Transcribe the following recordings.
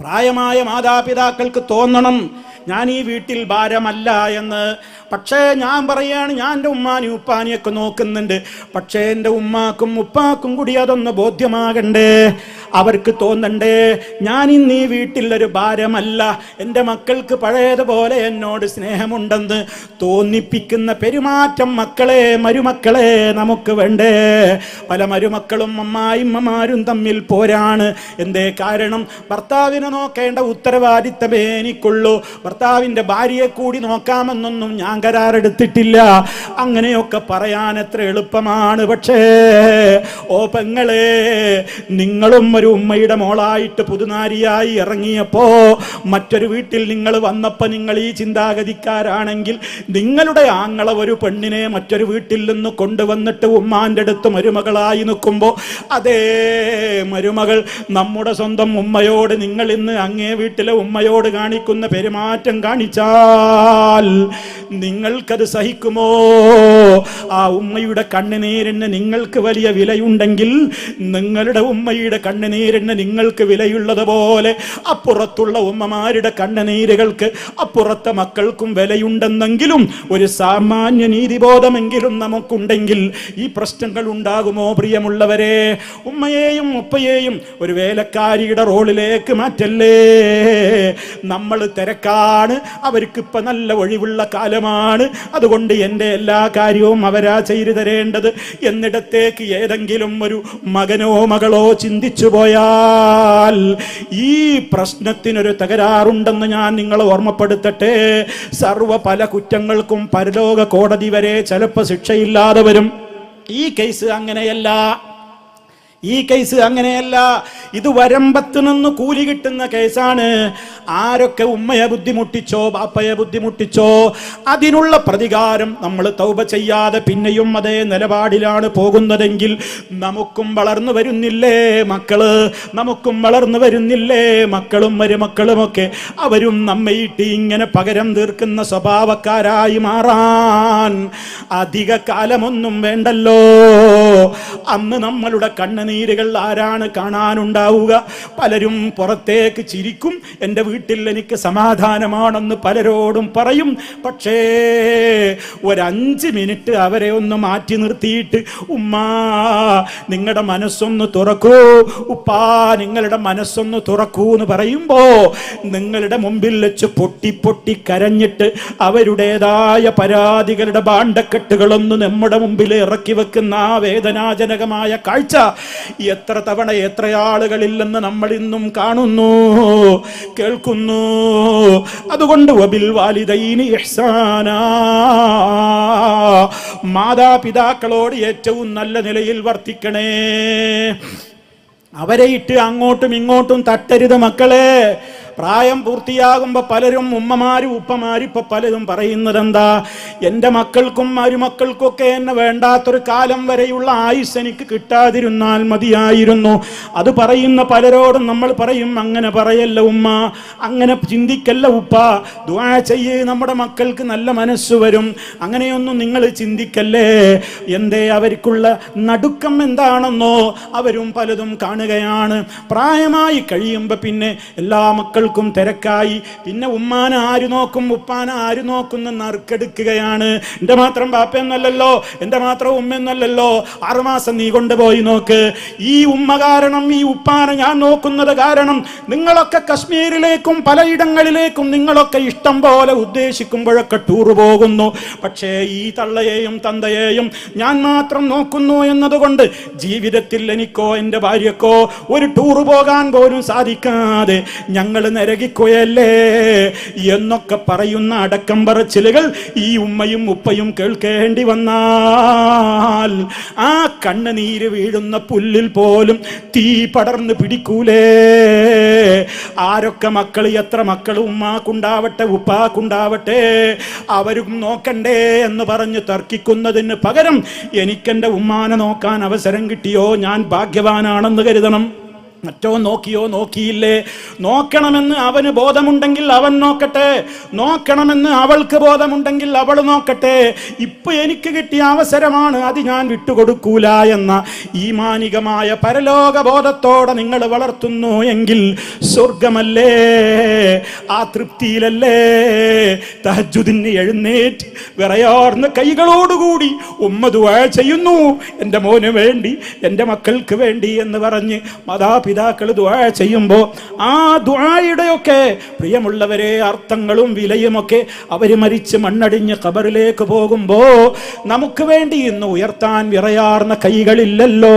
പ്രായമായ മാതാപിതാക്കൾക്ക് തോന്നണം. ഞാൻ ഈ വീട്ടിൽ ഭാരമല്ല എന്ന് പക്ഷേ ഞാൻ പറയാണ് ഞാൻ എന്റെ ഉമ്മാനെയും ഉപ്പാനെയൊക്കെ നോക്കുന്നുണ്ട്. പക്ഷേ എന്റെ ഉമ്മാക്കും ഉപ്പാക്കും കൂടി അതൊന്ന് ബോധ്യമാകണ്ടേ? അവർക്ക് തോന്നണ്ടേ ഞാൻ ഇന്ന് ഈ വീട്ടിലൊരു ഭാരമല്ല. എന്റെ മക്കൾക്ക് പഴയതുപോലെ എന്നോട് സ്നേഹമുണ്ടെന്ന് തോന്നിപ്പിക്കുന്ന പെരുമാറ്റം മക്കളെ മരുമക്കളെ നമുക്ക് വേണ്ടേ? പല മരുമക്കളും അമ്മായിമ്മമാരും തമ്മിൽ പോരാണ്. എന്തേ കാരണം? ഭർത്താവിനെ നോക്കേണ്ട ഉത്തരവാദിത്തമേ എനിക്കുള്ളൂ. ഭർത്താവിന്റെ ഭാര്യയെ കൂടി നോക്കാമെന്നൊന്നും ഞാൻ കരാറെടുത്തിട്ടില്ല അങ്ങനെയൊക്കെ പറയാൻ എത്ര എളുപ്പമാണ്. പക്ഷേ ഓ പെങ്ങളെ നിങ്ങളും ഒരു ഉമ്മയുടെ മോളായിട്ട് പുതുനാരിയായി ഇറങ്ങിയപ്പോ മറ്റൊരു വീട്ടിൽ നിങ്ങൾ വന്നപ്പോ നിങ്ങൾ ഈ ചിന്താഗതിക്കാരാണെങ്കിൽ നിങ്ങളുടെ ആങ്ങളെ ഒരു പെണ്ണിനെ മറ്റൊരു വീട്ടിൽ നിന്ന് കൊണ്ടുവന്നിട്ട് ഉമ്മാന്റെ അടുത്ത് മരുമകളായി നിൽക്കുമ്പോൾ അതേ മരുമകൾ നമ്മുടെ സ്വന്തം ഉമ്മയോട് നിങ്ങൾ ഇന്ന് അങ്ങേ വീട്ടിലെ ഉമ്മയോട് കാണിക്കുന്ന പെരുമാറ്റം കാണിച്ചാൽ നിങ്ങൾക്കത് സഹിക്കുമോ? ആ ഉമ്മയുടെ കണ്ണുനീരിന് നിങ്ങൾക്ക് വലിയ വിലയുണ്ടെങ്കിൽ നിങ്ങളുടെ ഉമ്മയുടെ കണ്ണുനീരിന് നിങ്ങൾക്ക് വിലയുള്ളതുപോലെ അപ്പുറത്തുള്ള ഉമ്മമാരുടെ കണ്ണുനീരുകൾക്ക് അപ്പുറത്തെ മക്കൾക്കും വിലയുണ്ടെന്നെങ്കിലും ഒരു സാമാന്യ നീതിബോധമെങ്കിലും നമുക്കുണ്ടെങ്കിൽ ഈ പ്രശ്നങ്ങൾ ഉണ്ടാകുമോ പ്രിയമുള്ളവരെ? ഉമ്മയെയും ഉപ്പയെയും ഒരു വേലക്കാരിയുടെ റോളിലേക്ക് മാറ്റല്ലേ? നമ്മൾ തിരക്കാണ്. അവർക്ക് ഇപ്പൊ നല്ല ഒഴിവുള്ള കാലമാണ് അതുകൊണ്ട് എന്റെ എല്ലാ കാര്യവും അവരാ ചെയ്തു തരേണ്ടത്. എന്നിടത്തേക്ക് ഏതെങ്കിലും ഒരു മകനോ മകളോ ചിന്തിച്ചു പോയാൽ ഈ പ്രശ്നത്തിനൊരു തകരാറുണ്ടെന്ന് ഞാൻ നിങ്ങളെ ഓർമ്മപ്പെടുത്തട്ടെ. സർവ പല കുറ്റങ്ങൾക്കും പരലോക കോടതി വരെ ചിലപ്പോൾ ശിക്ഷയില്ലാതെ വരും. ഈ കേസ് അങ്ങനെയല്ല. ഈ കേസ് അങ്ങനെയല്ല. ഇത് വരമ്പത്ത് നിന്ന് കൂലി കിട്ടുന്ന കേസാണ്. ആരൊക്കെ ഉമ്മയെ ബുദ്ധിമുട്ടിച്ചോ ബാപ്പയെ ബുദ്ധിമുട്ടിച്ചോ അതിനുള്ള പ്രതികാരം നമ്മൾ തൗബ ചെയ്യാതെ പിന്നെയും അതേ നിലപാടിലാണ് പോകുന്നതെങ്കിൽ നമുക്കും വളർന്നു വരുന്നില്ലേ മക്കൾ? നമുക്കും വളർന്നു വരുന്നില്ലേ മക്കളും മരുമക്കളുമൊക്കെ? അവരും നമ്മയിട്ട് ഇങ്ങനെ പകരം തീർക്കുന്ന സ്വഭാവക്കാരായി മാറാൻ അധിക കാലമൊന്നും വേണ്ടല്ലോ. അന്ന് നമ്മളുടെ കണ്ണുനീരുകൾ ആരാണ് കാണാനുണ്ടാവുക? പലരും പുറത്തേക്ക് ചിരിക്കും. എന്റെ വീട്ടിൽ എനിക്ക് സമാധാനമാണെന്ന് പലരോടും പറയും. പക്ഷേ ഒരഞ്ച് മിനിറ്റ് അവരെ ഒന്ന് മാറ്റി നിർത്തിയിട്ട് ഉമ്മാ നിങ്ങളുടെ മനസ്സൊന്ന് തുറക്കൂ. ഉപ്പാ നിങ്ങളുടെ മനസ്സൊന്ന് തുറക്കൂ എന്ന് പറയുമ്പോൾ നിങ്ങളുടെ മുമ്പിൽ വെച്ച് പൊട്ടി പൊട്ടി കരഞ്ഞിട്ട് അവരുടേതായ പരാതികളുടെ ഭാണ്ഡക്കെട്ടുകളൊന്ന് നമ്മുടെ മുമ്പിൽ ഇറക്കി വെക്കുന്ന ആ വേദനാജനകമായ കാഴ്ച എത്ര തവണ എത്ര ആളുകളില്ലെന്ന് നമ്മൾ ഇന്നും കാണുന്നു കേൾക്കുന്നു. അതുകൊണ്ട് വബിൽ വാലിദൈനി മാതാപിതാക്കളോട് ഏറ്റവും നല്ല നിലയിൽ വർത്തിക്കണേ. അവരെ ഇട്ട് അങ്ങോട്ടും ഇങ്ങോട്ടും തട്ടരുത് മക്കളെ. പ്രായം പൂർത്തിയാകുമ്പോൾ പലരും ഉമ്മമാരും ഉപ്പമാരും ഇപ്പൊ പലരും പറയുന്നത് എന്താ എന്റെ മക്കൾക്കും മരുമക്കൾക്കൊക്കെ എന്നെ വേണ്ടാത്തൊരു കാലം വരെയുള്ള ആയുസ് എനിക്ക് കിട്ടാതിരുന്നാൽ മതിയായിരുന്നു. അത് പറയുന്ന പലരോടും നമ്മൾ പറയും അങ്ങനെ പറയല്ല ഉമ്മ അങ്ങനെ ചിന്തിക്കല്ല ഉപ്പ. ദുആ ചെയ്യേ നമ്മുടെ മക്കൾക്ക് നല്ല മനസ്സ് വരും. അങ്ങനെയൊന്നും നിങ്ങൾ ചിന്തിക്കല്ലേ? എന്തേ അവർക്കുള്ള നടുക്കം എന്താണെന്നോ അവരും പലതും കാണുകയാണ്. പ്രായമായി കഴിയുമ്പോൾ പിന്നെ എല്ലാ മക്കൾക്കും തിരക്കായി. പിന്നെ ഉമ്മാന ആര് നോക്കും? ഉപ്പാന ആര് നോക്കുന്ന നറുക്കെടുക്കുകയാണ്. എന്റെ മാത്രം ബാപ്പയെന്നല്ലല്ലോ എന്റെ മാത്രം ഉമ്മയെന്നല്ലല്ലോ ആറുമാസം നീ കൊണ്ടുപോയി നോക്ക്. ഈ ഉമ്മ കാരണം ഈ ഉപ്പാന ഞാൻ നോക്കുന്നത് കാരണം നിങ്ങളൊക്കെ കശ്മീരിലേക്കും പലയിടങ്ങളിലേക്കും നിങ്ങളൊക്കെ ഇഷ്ടം പോലെ ഉദ്ദേശിക്കുമ്പോഴൊക്കെ ടൂർ പോകുന്നു. പക്ഷേ ഈ തള്ളയെയും തന്തയെയും ഞാൻ മാത്രം നോക്കുന്നു എന്നതുകൊണ്ട് ജീവിതത്തിൽ എനിക്കോ എന്റെ ഭാര്യക്കോ ഒരു ടൂർ പോകാൻ പോലും സാധിക്കാതെ ഞങ്ങൾ നരകിക്കുകയല്ലേ എന്നൊക്കെ പറയുന്ന അടക്കം പറച്ചിലുകൾ ഈ ഉമ്മയും ഉപ്പയും കേൾക്കേണ്ടി വന്നാൽ ആ കണ്ണുനീര് വീഴുന്ന പുല്ലിൽ പോലും തീ പടർന്ന് പിടിക്കൂലേ? ആരൊക്കെ മക്കൾ എത്ര മക്കൾ ഉമ്മാക്കുണ്ടാവട്ടെ ഉപ്പാക്കുണ്ടാവട്ടെ അവരും നോക്കണ്ടേ എന്ന് പറഞ്ഞ് തർക്കിക്കുന്നതിന് പകരം എനിക്കെന്റെ ഉമ്മാനെ നോക്കാൻ അവസരം കിട്ടിയോ? ഞാൻ ഭാഗ്യവാനാണെന്ന് കരുതണം. മറ്റോ നോക്കിയോ നോക്കിയില്ലേ? നോക്കണമെന്ന് അവന് ബോധമുണ്ടെങ്കിൽ അവൻ നോക്കട്ടെ. നോക്കണമെന്ന് അവൾക്ക് ബോധമുണ്ടെങ്കിൽ അവൾ നോക്കട്ടെ. ഇപ്പൊ എനിക്ക് കിട്ടിയ അവസരമാണ് അത് ഞാൻ വിട്ടുകൊടുക്കൂല എന്ന ഈ മാനികമായ പരലോക ബോധത്തോടെ നിങ്ങൾ വളർത്തുന്നു എങ്കിൽ സ്വർഗമല്ലേ ആ തൃപ്തിയിലല്ലേ? തഹജുദിന് എഴുന്നേറ്റ് വിറയാർന്ന കൈകളോടുകൂടി ഉമ്മ ചെയ്യുന്നു. എന്റെ മോന് വേണ്ടി എന്റെ മക്കൾക്ക് വേണ്ടി എന്ന് പറഞ്ഞ് മാതാപിതാക്കൾ ദുആ ചെയ്യുമ്പോൾ ആ ദുആയുടെയൊക്കെ പ്രിയമുള്ളവരെ അർത്ഥങ്ങളും വിലയുമൊക്കെ അവർ മരിച്ച് മണ്ണടിഞ്ഞ് കബറിലേക്ക് പോകുമ്പോൾ നമുക്ക് വേണ്ടി ഇന്ന് ഉയർത്താൻ വിറയാർന്ന കൈകളില്ലല്ലോ.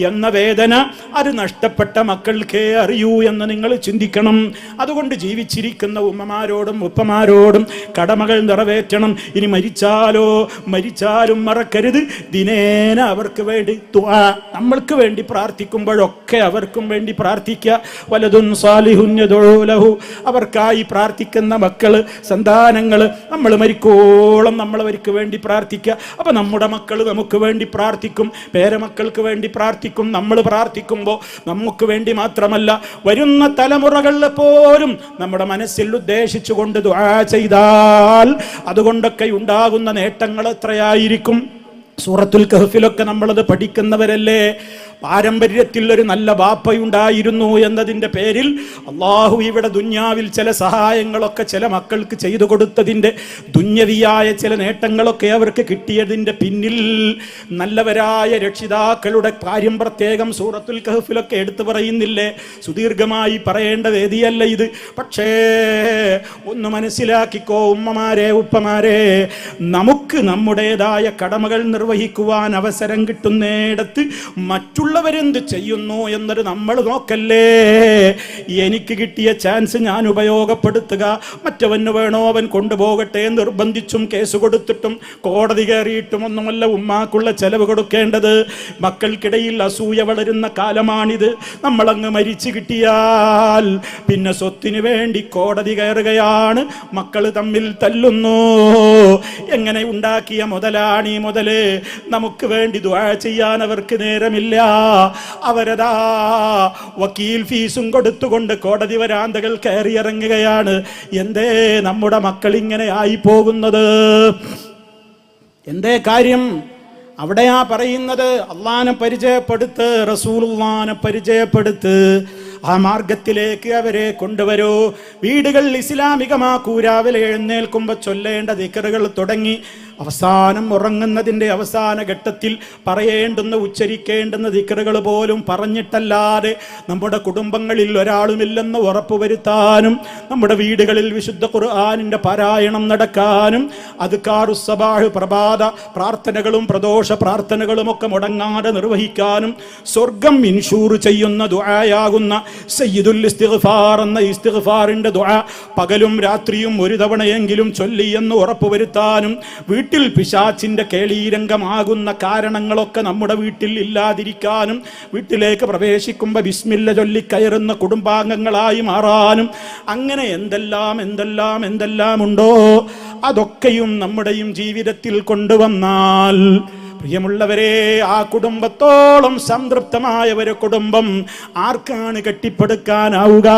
എന്ന വേദന അത് നഷ്ടപ്പെട്ട മക്കൾക്കേ അറിയൂ എന്ന് നിങ്ങൾ ചിന്തിക്കണം. അതുകൊണ്ട് ജീവിച്ചിരിക്കുന്ന ഉമ്മമാരോടും ഉപ്പമാരോടും കടമകൾ നിറവേറ്റണം. ഇനി മരിച്ചാലോ? മരിച്ചാലും മറക്കരുത്. ദിനേന അവർക്ക് വേണ്ടി നമ്മൾക്ക് വേണ്ടി പ്രാർത്ഥിക്കുമ്പോഴൊക്കെ അവർക്കും വേണ്ടി പ്രാർത്ഥിക്കുക വലതും സ്വാലിഹുഞ്ഞതോലഹു അവർക്കായി പ്രാർത്ഥിക്കുന്ന മക്കൾ സന്താനങ്ങൾ നമ്മൾ മരിക്കോളം നമ്മൾ അവർക്ക് വേണ്ടി പ്രാർത്ഥിക്കുക അപ്പൊ നമ്മുടെ മക്കൾ നമുക്ക് വേണ്ടി പ്രാർത്ഥിക്കും. പേരമക്കൾക്ക് വേണ്ടി പ്രാർത്ഥിക്കും. നമ്മൾ പ്രാർത്ഥിക്കുമ്പോൾ നമുക്ക് വേണ്ടി മാത്രമല്ല വരുന്ന തലമുറകളിൽ പോലും നമ്മുടെ മനസ്സിൽ ഉദ്ദേശിച്ചുകൊണ്ട് ദുആ ചെയ്താൽ അതുകൊണ്ടൊക്കെ ഉണ്ടാകുന്ന നേട്ടങ്ങൾ എത്രയായിരിക്കും? സൂറത്തുൽ കഹഫിലൊക്കെ നമ്മളത് പഠിക്കുന്നവരല്ലേ? പാരമ്പര്യത്തിൽ ഒരു നല്ല ബാപ്പയുണ്ടായിരുന്നു എന്നതിന്റെ പേരിൽ അള്ളാഹു ഇവിടെ ദുന്യാവിൽ ചില സഹായങ്ങളൊക്കെ ചില മക്കൾക്ക് ചെയ്തു കൊടുത്തതിന്റെ ദുന്യവിയായ ചില നേട്ടങ്ങളൊക്കെ അവർക്ക് കിട്ടിയതിന്റെ പിന്നിൽ നല്ലവരായ രക്ഷിതാക്കളുടെ കാര്യം പ്രത്യേകം സൂറത്തുൽ കഹഫിലൊക്കെ എടുത്തു പറയുന്നില്ലേ? സുദീർഘമായി പറയേണ്ട വേദിയല്ല ഇത്. പക്ഷേ ഒന്ന് മനസ്സിലാക്കിക്കോ ഉമ്മമാരെ ഉപ്പമാരെ. നമുക്ക് നമ്മുടേതായ കടമകൾ നിർവഹിക്കുവാൻ അവസരം കിട്ടുന്നിടത്ത് മറ്റുള്ളവരെന്ത് ചെയ്യുന്നു എന്നൊരു നമ്മൾ നോക്കല്ലേ? എനിക്ക് കിട്ടിയ ചാൻസ് ഞാൻ ഉപയോഗപ്പെടുത്തുക. മറ്റവന് വേണോ അവൻ കൊണ്ടുപോകട്ടെ നിർബന്ധിച്ചും കേസ് കൊടുത്തിട്ടും കോടതി കയറിയിട്ടും ഒന്നുമല്ല ഉമ്മാക്കുള്ള ചെലവ് കൊടുക്കേണ്ടത്. മക്കൾക്കിടയിൽ അസൂയ വളരുന്ന കാലമാണിത്. നമ്മളങ്ങ് മരിച്ചു കിട്ടിയാൽ പിന്നെ സ്വത്തിന് വേണ്ടി കോടതി കയറുകയാണ്. മക്കൾ തമ്മിൽ തല്ലുന്നു. എങ്ങനെ ഉണ്ടാക്കിയ മുതലാണ് ഈ മുതൽ? നമുക്ക് വേണ്ടി ദുആ ചെയ്യാൻ അവർക്ക് നേരമില്ല. അവരതാ വക്കീൽ ഫീസും കൊടുത്തുകൊണ്ട് കോടതി വരാന്തകൾ കയറിയിറങ്ങുകയാണ്. എന്തേ നമ്മുടെ മക്കൾ ഇങ്ങനെ ആയി പോകുന്നത് എന്തേ കാര്യം? അവിടെയാ പറയുന്നത് അള്ളാനെ പരിചയപ്പെടുത്ത് റസൂലുള്ളാനെ പരിചയപ്പെടുത്ത്. ആ മാർഗത്തിലേക്ക് അവരെ കൊണ്ടുവരൂ. വീടുകൾ ഇസ്ലാമികമാക്കൂ രാവിലെ എഴുന്നേൽക്കുമ്പോൾ ചൊല്ലേണ്ട ദിക്കറുകൾ തുടങ്ങി. അവസാനം ഉറങ്ങുന്നതിന്റെ അവസാന ഘട്ടത്തിൽ പറയേണ്ടുന്ന ഉച്ചരിക്കേണ്ടുന്ന ദിക്കറുകൾ പോലും പറഞ്ഞിട്ടല്ലാതെ നമ്മുടെ കുടുംബങ്ങളിൽ ഒരാളുമില്ലെന്ന് ഉറപ്പുവരുത്താനും നമ്മുടെ വീടുകളിൽ വിശുദ്ധ ഖുർആാനിന്റെ പാരായണം നടക്കാനും അത് കാറുസബാഹ് പ്രഭാത പ്രാർത്ഥനകളും പ്രദോഷ പ്രാർത്ഥനകളുമൊക്കെ മുടങ്ങാതെ നിർവഹിക്കാനും സ്വർഗം ഇൻഷൂർ ചെയ്യുന്ന ദുആയാകുന്ന സയ്യിദുൽ ഇസ്തിഗ്ഫാർ എന്ന ഇസ്തിഗ്ഫാറിന്റെ ദുആ പകലും രാത്രിയും ഒരു തവണയെങ്കിലും ചൊല്ലിയെന്ന് ഉറപ്പ് ഉറപ്പുവരുത്താനും വീട്ടിൽ പിശാച്ചിന്റെ കേളീരംഗമാകുന്ന കാരണങ്ങളൊക്കെ നമ്മുടെ വീട്ടിൽ ഇല്ലാതിരിക്കാനും വീട്ടിലേക്ക് പ്രവേശിക്കുമ്പോൾ ബിസ്മില്ല ചൊല്ലിക്കയറുന്ന കുടുംബാംഗങ്ങളായി മാറാനും അങ്ങനെ എന്തെല്ലാം എന്തെല്ലാം എന്തെല്ലാം ഉണ്ടോ? അതൊക്കെയും നമ്മുടെയും ജീവിതത്തിൽ കൊണ്ടുവന്നാൽ പ്രിയമുള്ളവരെ ആ കുടുംബത്തോളം സംതൃപ്തമായ ഒരു കുടുംബം ആർക്കാണ് കെട്ടിപ്പടുക്കാനാവുക?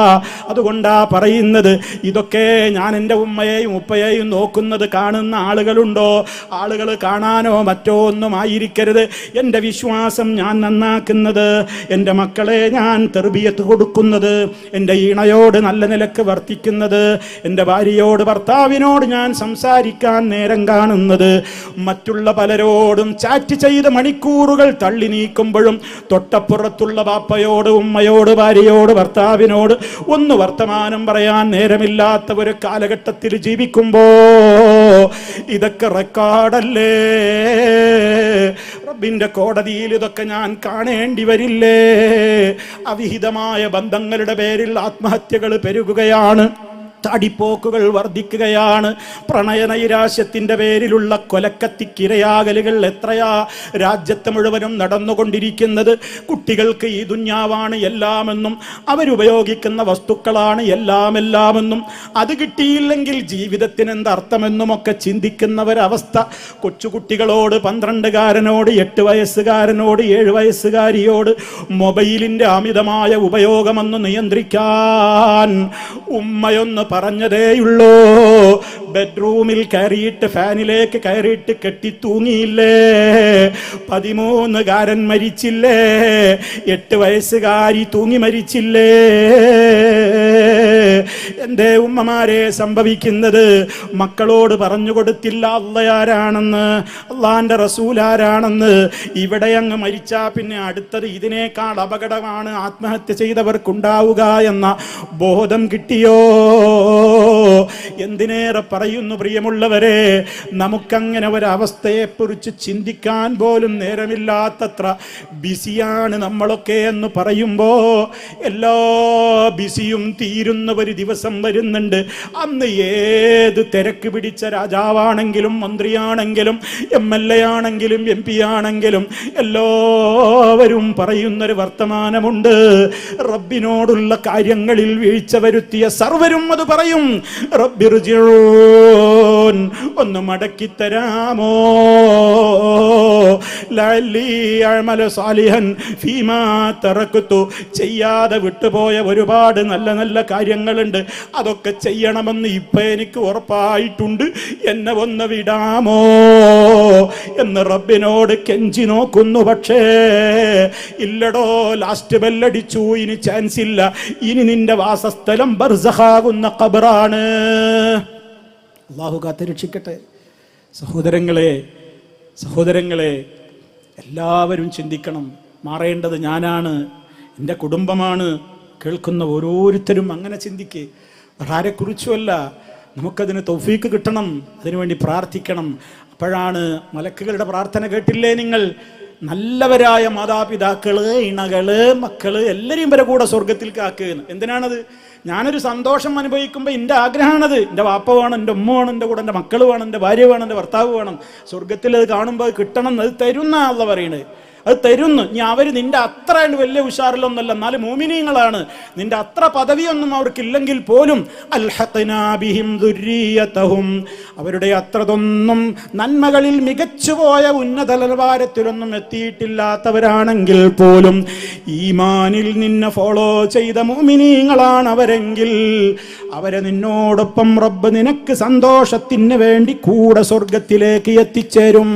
അതുകൊണ്ടാ പറയുന്നത് ഇതൊക്കെ ഞാൻ എന്റെ ഉമ്മയെയും ഉപ്പയെയും നോക്കുന്നത് കാണുന്ന ആളുകളുണ്ടോ? ആളുകൾ കാണാനോ മറ്റോ ഒന്നും ആയിരിക്കരുത്. എന്റെ വിശ്വാസം ഞാൻ നന്നാക്കുന്നത് എന്റെ മക്കളെ ഞാൻ തെർബിയത്ത് കൊടുക്കുന്നത് എന്റെ ഈണയോട് നല്ല നിലയ്ക്ക് വർത്തിക്കുന്നത് എന്റെ ഭാര്യയോട് ഭർത്താവിനോട് ഞാൻ സംസാരിക്കാൻ നേരം കാണുന്നത് മറ്റുള്ള പലരോടും ചാറ്റ് ചെയ്ത് മണിക്കൂറുകൾ തള്ളി നീക്കുമ്പോഴും തൊട്ടപ്പുറത്തുള്ള ബാപ്പയോട് ഉമ്മയോട് ഭാര്യയോട് ഭർത്താവിനോട് ഒന്ന് വർത്തമാനം പറയാൻ നേരമില്ലാത്ത ഒരു കാലഘട്ടത്തിൽ ജീവിക്കുമ്പോ ഇതൊക്കെ റെക്കോർഡല്ലേ? റബ്ബിന്റെ കോടതിയിൽ ഇതൊക്കെ ഞാൻ കാണേണ്ടി വരില്ലേ? അവിഹിതമായ ബന്ധങ്ങളുടെ പേരിൽ ആത്മഹത്യകൾ പെരുകുകയാണ്. തടിപ്പോക്കുകൾ വർദ്ധിക്കുകയാണ്. പ്രണയനൈരാശ്യത്തിന്റെ പേരിലുള്ള കൊലക്കത്തിക്കിരയാകലുകൾ എത്രയാ? രാജ്യത്ത് മുഴുവനും നടന്നുകൊണ്ടിരിക്കുന്നത് കുട്ടികൾക്ക് ഈ ദുന്യാവാണ് എല്ലാമെന്നും അവരുപയോഗിക്കുന്ന വസ്തുക്കളാണ് എല്ലാമെല്ലാമെന്നും. അത് കിട്ടിയില്ലെങ്കിൽ ജീവിതത്തിന് എന്തർത്ഥമെന്നുമൊക്കെ ചിന്തിക്കുന്ന ഒരവസ്ഥ കൊച്ചുകുട്ടികളോട് പന്ത്രണ്ടുകാരനോട് എട്ട് വയസ്സുകാരനോട് ഏഴ് വയസ്സുകാരിയോട് മൊബൈലിന്റെ അമിതമായ ഉപയോഗമെന്ന് നിയന്ത്രിക്കാൻ ഉമ്മയൊന്ന് പറഞ്ഞതേയുള്ളൂ. ബെഡ്റൂമിൽ കയറിയിട്ട് ഫാനിലേക്ക് കയറിയിട്ട് കെട്ടി തൂങ്ങിയില്ലേ പതിമൂന്നുകാരൻ മരിച്ചില്ലേ? എട്ട് വയസ്സുകാരി തൂങ്ങി മരിച്ചില്ലേ? എന്റെ ഉമ്മമാരെ സംഭവിക്കുന്നത്? മക്കളോട് പറഞ്ഞു കൊടുത്തില്ല അള്ളയാരാണെന്ന്. അള്ളാന്റെ റസൂലാരാണെന്ന്. ഇവിടെ അങ്ങ് മരിച്ചാ പിന്നെ അടുത്തത് ഇതിനേക്കാൾ അപകടമാണ് ആത്മഹത്യ ചെയ്തവർക്കുണ്ടാവുക എന്ന ബോധം കിട്ടിയോ? എന്തിനേറെ പറയുന്നു പ്രിയമുള്ളവരെ നമുക്കങ്ങനെ ഒരവസ്ഥയെക്കുറിച്ച് ചിന്തിക്കാൻ പോലും നേരമില്ലാത്തത്ര ബിസിയാണ് നമ്മളൊക്കെ എന്ന് പറയുമ്പോൾ എല്ലാ ബിസിയും തീരുന്ന ഒരു ദിവസം വരുന്നുണ്ട്. അന്ന് ഏത് തിരക്ക് പിടിച്ച രാജാവാണെങ്കിലും മന്ത്രിയാണെങ്കിലും എം എൽ എ ആണെങ്കിലും എം പി ആണെങ്കിലും എല്ലാവരും പറയുന്നൊരു വർത്തമാനമുണ്ട്. റബ്ബിനോടുള്ള കാര്യങ്ങളിൽ വീഴ്ച വരുത്തിയ സർവരും അത് പറയും. റബ്ബിർജിഊൻ ഒന്ന് മടക്കി തരാമോ? തറക്തു ചെയ്യാതെ വിട്ടുപോയ ഒരുപാട് നല്ല നല്ല കാര്യങ്ങളുണ്ട്. അതൊക്കെ ചെയ്യണമെന്ന് ഇപ്പൊ എനിക്ക് ഉറപ്പായിട്ടുണ്ട്. എന്നെ ഒന്ന് വിടാമോ? എന്ന് റബ്ബിനോട് കെഞ്ചി നോക്കുന്നു. പക്ഷേ ഇല്ലടോ ലാസ്റ്റ് ബെല്ലടിച്ചു. ഇനി ചാൻസ് ഇല്ല. ഇനി നിന്റെ വാസസ്ഥലം ബർസഹാകുന്ന ഖബറാണ്. അള്ളാഹു കാത്ത് രക്ഷിക്കട്ടെ. സഹോദരങ്ങളെ സഹോദരങ്ങളെ എല്ലാവരും ചിന്തിക്കണം. മാറേണ്ടത് ഞാനാണ് എന്റെ കുടുംബമാണ്. കേൾക്കുന്ന ഓരോരുത്തരും അങ്ങനെ ചിന്തിക്ക്. ആരെക്കുറിച്ചുമല്ല. നമുക്കതിന് തൗഫീക്ക് കിട്ടണം അതിനുവേണ്ടി പ്രാർത്ഥിക്കണം. അപ്പോഴാണ് മലക്കുകളുടെ പ്രാർത്ഥന കേട്ടില്ലേ നിങ്ങൾ? നല്ലവരായ മാതാപിതാക്കൾ ഇണകൾ മക്കൾ എല്ലാവരെയും വരെ കൂടെ സ്വർഗത്തിൽ കാക്കുക എന്തിനാണത്? ഞാനൊരു സന്തോഷം അനുഭവിക്കുമ്പോൾ എന്റെ ആഗ്രഹമാണത്. എന്റെ വാപ്പ വേണം എന്റെ ഉമ്മ വേണം എന്റെ കൂടെ എന്റെ മക്കൾ വേണം എന്റെ ഭാര്യ വേണം എന്റെ ഭർത്താവ് വേണം. സ്വർഗത്തിൽ അത് കാണുമ്പോൾ അത് കിട്ടണം അത് തരുന്ന ആളെ പറയണത്. അത് തരുന്നു. ഇനി അവർ നിന്റെ അത്ര വലിയ ഉഷാറിലൊന്നല്ല എന്നാലും മോമിനിയങ്ങളാണ് നിന്റെ അത്ര പദവിയൊന്നും അവർക്കില്ലെങ്കിൽ പോലും ദുർരിയതഹും അവരുടെ അത്രതൊന്നും നന്മകളിൽ മികച്ചുപോയ ഉന്നത നിലവാരത്തിലൊന്നും എത്തിയിട്ടില്ലാത്തവരാണെങ്കിൽ പോലും ഈമാനിൽ നിന്നെ ഫോളോ ചെയ്ത മോമിനിയങ്ങളാണ് അവരെങ്കിൽ അവരെ നിന്നോടൊപ്പം റബ്ബ് നിനക്ക് സന്തോഷത്തിന് വേണ്ടി കൂടെ സ്വർഗത്തിലേക്ക് എത്തിച്ചേരും.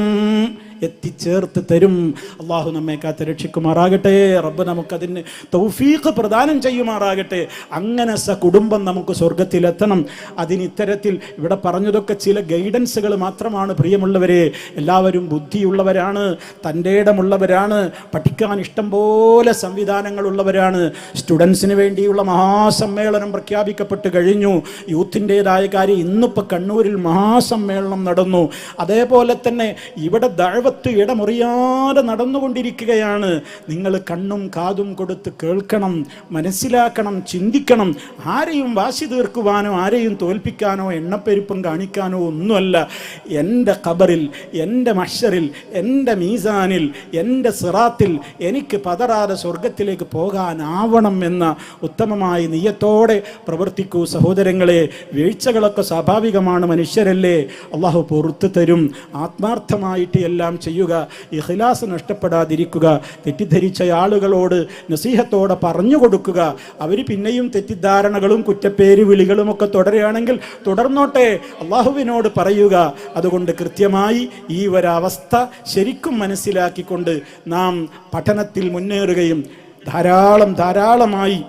എത്തിച്ചേർത്ത് തരും. അള്ളാഹു നമ്മെ കാത്ത് രക്ഷിക്കുമാറാകട്ടെ. റബ്ബ് നമുക്കതിന് തൗഫീഖ് പ്രദാനം ചെയ്യുമാറാകട്ടെ. അങ്ങനെ സ കുടുംബം നമുക്ക് സ്വർഗത്തിലെത്തണം അതിന് ഇത്തരത്തിൽ ഇവിടെ പറഞ്ഞതൊക്കെ ചില ഗൈഡൻസുകൾ മാത്രമാണ് പ്രിയമുള്ളവരെ. എല്ലാവരും ബുദ്ധിയുള്ളവരാണ് തന്റെ ഇടമുള്ളവരാണ് പഠിക്കാൻ ഇഷ്ടം പോലെ സംവിധാനങ്ങളുള്ളവരാണ്. സ്റ്റുഡൻസിന് വേണ്ടിയുള്ള മഹാസമ്മേളനം പ്രഖ്യാപിക്കപ്പെട്ട് കഴിഞ്ഞു. യൂത്തിന്റെതായ കാര്യം ഇന്നിപ്പോൾ കണ്ണൂരിൽ മഹാസമ്മേളനം നടന്നു. അതേപോലെ തന്നെ ഇവിടെ ദഴവത്ത് ഇടമുറിയാതെ നടന്നുകൊണ്ടിരിക്കുകയാണ്. നിങ്ങൾ കണ്ണും കാതും കൊടുത്ത് കേൾക്കണം മനസ്സിലാക്കണം ചിന്തിക്കണം. ആരെയും വാശി തീർക്കുവാനോ ആരെയും തോൽപ്പിക്കാനോ എണ്ണപ്പെരുപ്പം കാണിക്കാനോ ഒന്നുമല്ല. എന്റെ ഖബറിൽ എന്റെ മഷറിൽ എന്റെ മീസാനിൽ എന്റെ സിറാത്തിൽ എനിക്ക് പതറാതെ സ്വർഗത്തിലേക്ക് പോകാനാവണം എന്ന ഉത്തമമായ നീയത്തോടെ പ്രവർത്തിക്കൂ സഹോദരങ്ങളെ. വീഴ്ചകളൊക്കെ സ്വാഭാവികമാണ് മനുഷ്യരല്ലേ. അള്ളാഹു പൊറത്തു തരും. ആത്മാർത്ഥമായിട്ട് എല്ലാം ചെയ്യുക. ഇഖ്ലാസ് നഷ്ടപ്പെടാതിരിക്കുക. തെറ്റിദ്ധരിച്ച ആളുകളോട് നസീഹത്തോടെ പറഞ്ഞു കൊടുക്കുക. അവർ പിന്നെയും തെറ്റിദ്ധാരണകളും കുറ്റപ്പേര് വിളികളും ഒക്കെ തുടരുകയാണെങ്കിൽ തുടർന്നോട്ടെ. അള്ളാഹുവിനോട് പറയുക. അതുകൊണ്ട് കൃത്യമായി ഈ ഒരവസ്ഥ ശരിക്കും മനസ്സിലാക്കിക്കൊണ്ട് നാം പഠനത്തിൽ മുന്നേറുകയും ധാരാളം ധാരാളമായി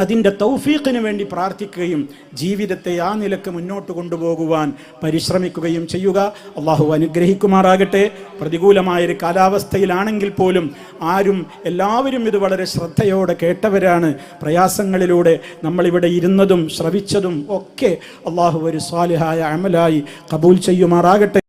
അതിന്റെ തൗഫീഖിന് വേണ്ടി പ്രാർത്ഥിക്കുകയും ജീവിതത്തെ ആ നിലയ്ക്ക് മുന്നോട്ട് കൊണ്ടുപോകുവാൻ പരിശ്രമിക്കുകയും ചെയ്യുക. അള്ളാഹു അനുഗ്രഹിക്കുമാറാകട്ടെ. പ്രതികൂലമായൊരു കാലാവസ്ഥയിലാണെങ്കിൽ പോലും ആരും എല്ലാവരും ഇത് വളരെ ശ്രദ്ധയോടെ കേട്ടവരാണ്. പ്രയാസങ്ങളിലൂടെ നമ്മളിവിടെ ഇരുന്നതും ശ്രവിച്ചതും ഒക്കെ അള്ളാഹു ഒരു സ്വാലിഹായ അമലായി കബൂൽ ചെയ്യുമാറാകട്ടെ.